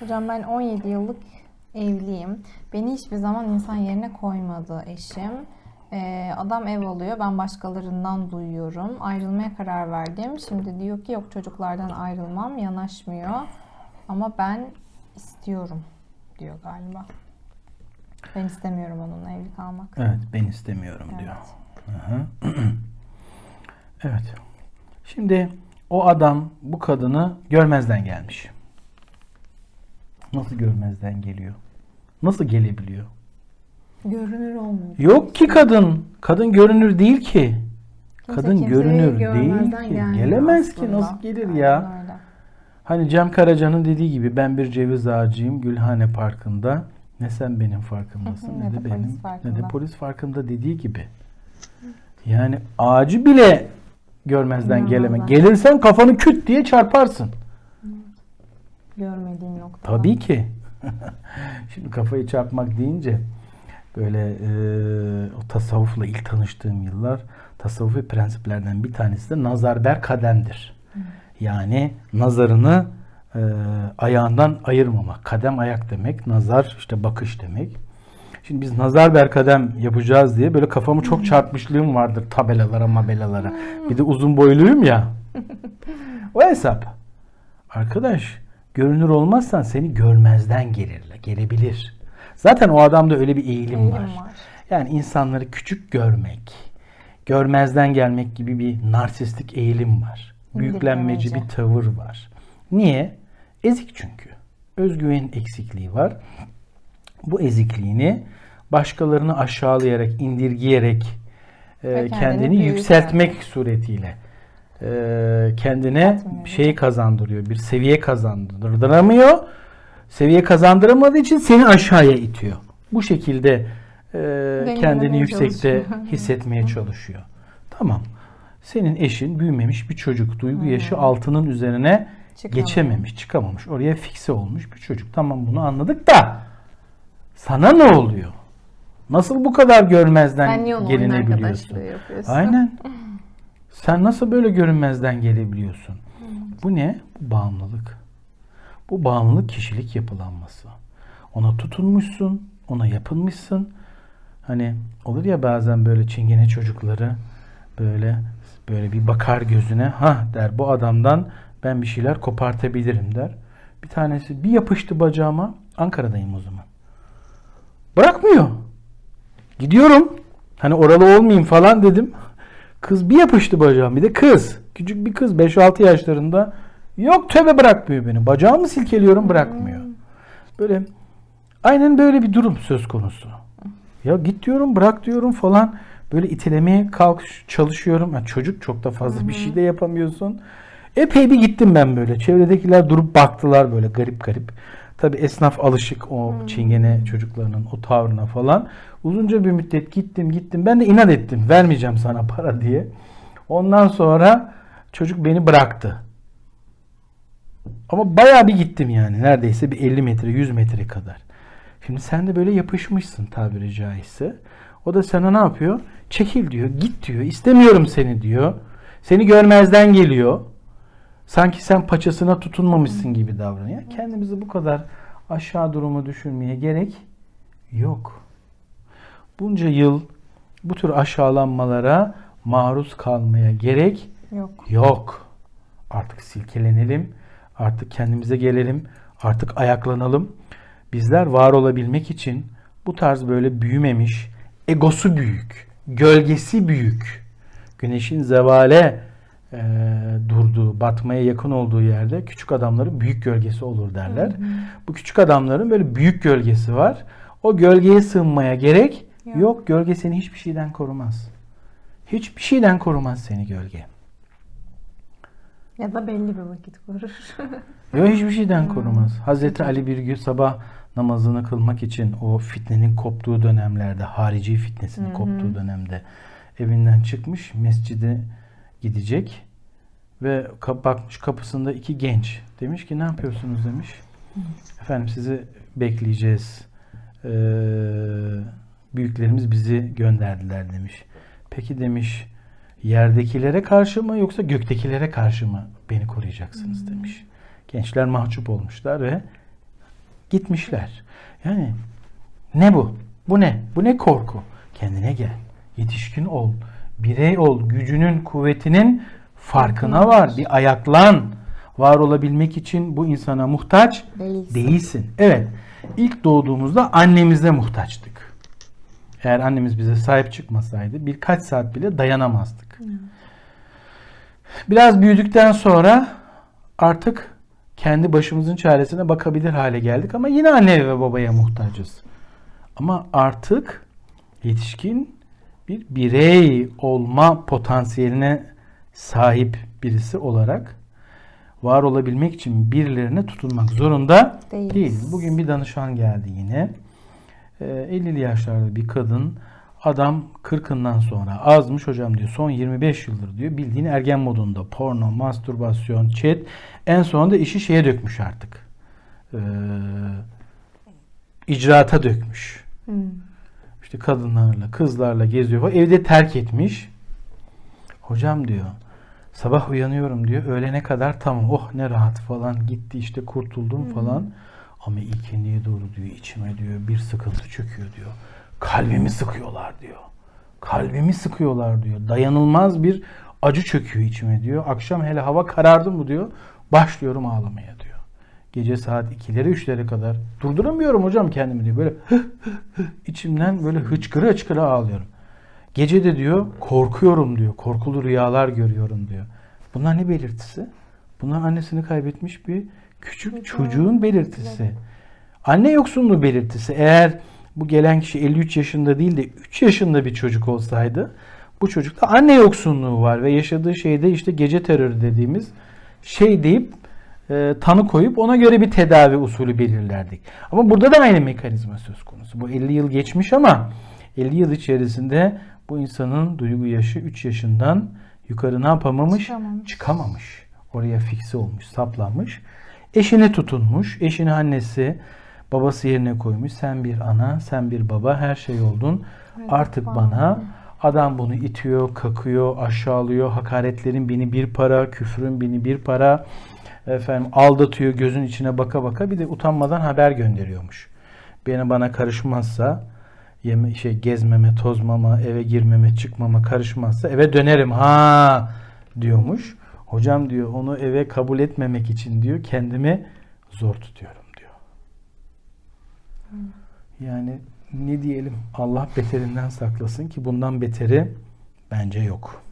Hocam ben 17 yıllık evliyim. Beni hiçbir zaman insan yerine koymadı eşim. Ee, adam ev alıyor, ben başkalarından duyuyorum. Ayrılmaya karar verdim. Şimdi diyor ki yok çocuklardan ayrılmam, yanaşmıyor. Ama ben istiyorum diyor galiba. Ben istemiyorum onunla evli kalmak. Evet ben istemiyorum diyor. Hı hı. evet. Şimdi o adam bu kadını görmezden gelmiş. Nasıl görmezden geliyor? Nasıl gelebiliyor? Görünür olmuyor. Yok ki kadın. Kadın görünür değil ki. Kimse Kadın görünür değil ki. Gelemez ki. aslında. Nasıl gelir Aynen ya? öyle. Hani Cem Karaca'nın dediği gibi ben bir ceviz ağacıyım Gülhane Parkı'nda. Ne sen benim farkındasın Ne de de benim ne de farkında. polis farkında dediği gibi. Yani ağacı bile görmezden geleme. Gelirsen kafanı küt diye çarparsın. Görmediğin nokta. Tabii ki. Şimdi kafayı çarpmak deyince böyle e, o tasavvufla ilk tanıştığım yıllar tasavvufi prensiplerden bir tanesi de nazarber kademdir. Yani nazarını e, ayağından ayırmamak. Kadem ayak demek, nazar işte bakış demek. Şimdi biz nazar ber kadem yapacağız diye böyle kafamı çok çarpmışlığım vardır tabelalara mabelalara. Bir de uzun boyluyum ya. O hesap. Arkadaş görünür olmazsan seni görmezden gelirler. Gelebilir. Zaten o adamda öyle bir eğilim, Eğilim var. var. Yani insanları küçük görmek, görmezden gelmek gibi bir narsistik eğilim var. Büyüklenmeci bir tavır var. Niye? Ezik çünkü. Özgüven eksikliği var. Bu ezikliğini başkalarını aşağılayarak, indirgeyerek e, kendini, kendini yükseltmek suretiyle e, kendine Tatmin edici. şey kazandırıyor, bir seviye kazandıramıyor. Seviye kazandıramadığı için seni aşağıya itiyor. Bu şekilde e, kendini yüksekte çalışıyor. hissetmeye çalışıyor. Tamam. Senin eşin büyümemiş bir çocuk. Duygu yaşı altının üzerine Çıkamıyor. geçememiş, çıkamamış. Oraya fikse olmuş bir çocuk. Tamam bunu anladık da sana ne oluyor? Nasıl bu kadar görmezden gelinebiliyorsun? Aynen. Sen nasıl böyle görünmezden gelebiliyorsun? Bu ne? Bu bağımlılık. Bu bağımlılık kişilik yapılanması. Ona tutunmuşsun, ona yapılmışsın. Hani olur ya bazen böyle çingene çocukları böyle böyle bir bakar gözüne ha der bu adamdan ben bir şeyler kopartabilirim der. Bir tanesi bir yapıştı bacağıma Ankara'dayım o zaman. Bırakmıyor. Gidiyorum. Hani oralı olmayayım falan dedim. Kız bir yapıştı bacağım. Bir de kız. Küçük bir kız 5-6 yaşlarında. Yok tövbe bırakmıyor beni. Bacağımı silkeliyorum bırakmıyor. Böyle aynen böyle bir durum söz konusu. Ya git diyorum bırak diyorum falan. Böyle itelemeye kalk çalışıyorum. Yani çocuk çok da fazla bir şey de yapamıyorsun. Epey bir gittim ben böyle. Çevredekiler durup baktılar böyle garip garip. Tabi esnaf alışık o çingene çocuklarının o tavrına falan. Uzunca bir müddet gittim gittim. Ben de inat ettim. Vermeyeceğim sana para diye. Ondan sonra çocuk beni bıraktı. Ama bayağı bir gittim yani. Neredeyse bir 50 metre 100 metre kadar. Şimdi sen de böyle yapışmışsın tabiri caizse. O da sana ne yapıyor? Çekil diyor. Git diyor. İstemiyorum seni diyor. Seni görmezden geliyor. Sanki sen paçasına tutunmamışsın gibi davranıyor. Kendimizi bu kadar aşağı durumu düşünmeye gerek yok. Bunca yıl bu tür aşağılanmalara maruz kalmaya gerek Yok. Yok. Artık silkelenelim. Artık kendimize gelelim. Artık ayaklanalım. Bizler var olabilmek için bu tarz böyle büyümemiş, egosu büyük, gölgesi büyük, güneşin zevale e, durduğu, batmaya yakın olduğu yerde küçük adamların büyük gölgesi olur derler. Bu küçük adamların böyle büyük gölgesi var. O gölgeye sığınmaya gerek Yok. yok. Gölge seni hiçbir şeyden korumaz. Hiçbir şeyden korumaz seni gölge. Ya da belli bir vakit korur. Yok hiçbir şeyden korumaz. Hazreti Ali bir gün sabah namazını kılmak için o fitnenin koptuğu dönemlerde, harici fitnesinin koptuğu dönemde evinden çıkmış, mescide gidecek ve bakmış kapısında iki genç. Demiş ki ne yapıyorsunuz demiş. Efendim sizi bekleyeceğiz. Ee, büyüklerimiz bizi gönderdiler demiş. Peki demiş yerdekilere karşı mı yoksa göktekilere karşı mı beni koruyacaksınız demiş. Gençler mahcup olmuşlar ve Gitmişler. Yani ne bu? Bu ne? Bu ne korku? Kendine gel. Yetişkin ol. Birey ol. Gücünün, kuvvetinin farkına var. Bir ayaklan. Var olabilmek için bu insana muhtaç Değilsin. değilsin. Evet. İlk doğduğumuzda annemize muhtaçtık. Eğer annemiz bize sahip çıkmasaydı birkaç saat bile dayanamazdık. Biraz büyüdükten sonra artık kendi başımızın çaresine bakabilir hale geldik ama yine anne ve babaya muhtacız. Ama artık yetişkin bir birey olma potansiyeline sahip birisi olarak var olabilmek için birilerine tutunmak zorunda Değiliz. değil. Bugün bir danışan geldi yine. Ee, 50'li yaşlarda bir kadın. Adam 40'ından sonra azmış hocam diyor. Son 25 yıldır diyor. Bildiğin ergen modunda. Porno, mastürbasyon, chat. En sonunda işi şeye dökmüş artık. Ee, icraata dökmüş. Hmm. İşte kadınlarla, kızlarla geziyor. Evde terk etmiş. Hocam diyor. Sabah uyanıyorum diyor. Öğlene kadar tamam. Oh ne rahat falan. Gitti işte kurtuldum falan. Ama ikindiye doğru diyor içime diyor bir sıkıntı çöküyor diyor. Kalbimi sıkıyorlar diyor. Kalbimi sıkıyorlar diyor. Dayanılmaz bir acı çöküyor içime diyor. Akşam hele hava karardı mı diyor. Başlıyorum ağlamaya diyor. Gece saat 2'lere 3'lere kadar durduramıyorum hocam kendimi diyor. Böyle içimden böyle hıçkıra hıçkıra ağlıyorum. Gece de diyor korkuyorum diyor. Korkulu rüyalar görüyorum diyor. Bunlar ne belirtisi? Bunlar annesini kaybetmiş bir küçük çocuğun belirtisi. Anne yoksunluğu belirtisi. Eğer bu gelen kişi 53 yaşında değil de 3 yaşında bir çocuk olsaydı bu çocukta anne yoksunluğu var ve yaşadığı şeyde işte gece terörü dediğimiz şey deyip e, tanı koyup ona göre bir tedavi usulü belirlerdik. Ama burada da aynı mekanizma söz konusu. Bu 50 yıl geçmiş ama 50 yıl içerisinde bu insanın duygu yaşı 3 yaşından yukarı ne yapamamış? Çıkamamış. Çıkamamış. Oraya fikse olmuş, saplanmış. Eşine tutunmuş. Eşini annesi, babası yerine koymuş. Sen bir ana, sen bir baba, her şey oldun. Evet, Artık bana. bana adam bunu itiyor, kakıyor, aşağılıyor. Hakaretlerin beni bir para, küfrün beni bir para. Efendim aldatıyor gözün içine baka baka bir de utanmadan haber gönderiyormuş. Beni bana karışmazsa yeme şey gezmeme, tozmama, eve girmeme, çıkmama karışmazsa eve dönerim ha diyormuş. Hocam diyor onu eve kabul etmemek için diyor kendimi zor tutuyorum diyor. Yani ne diyelim Allah beterinden saklasın ki bundan beteri bence yok.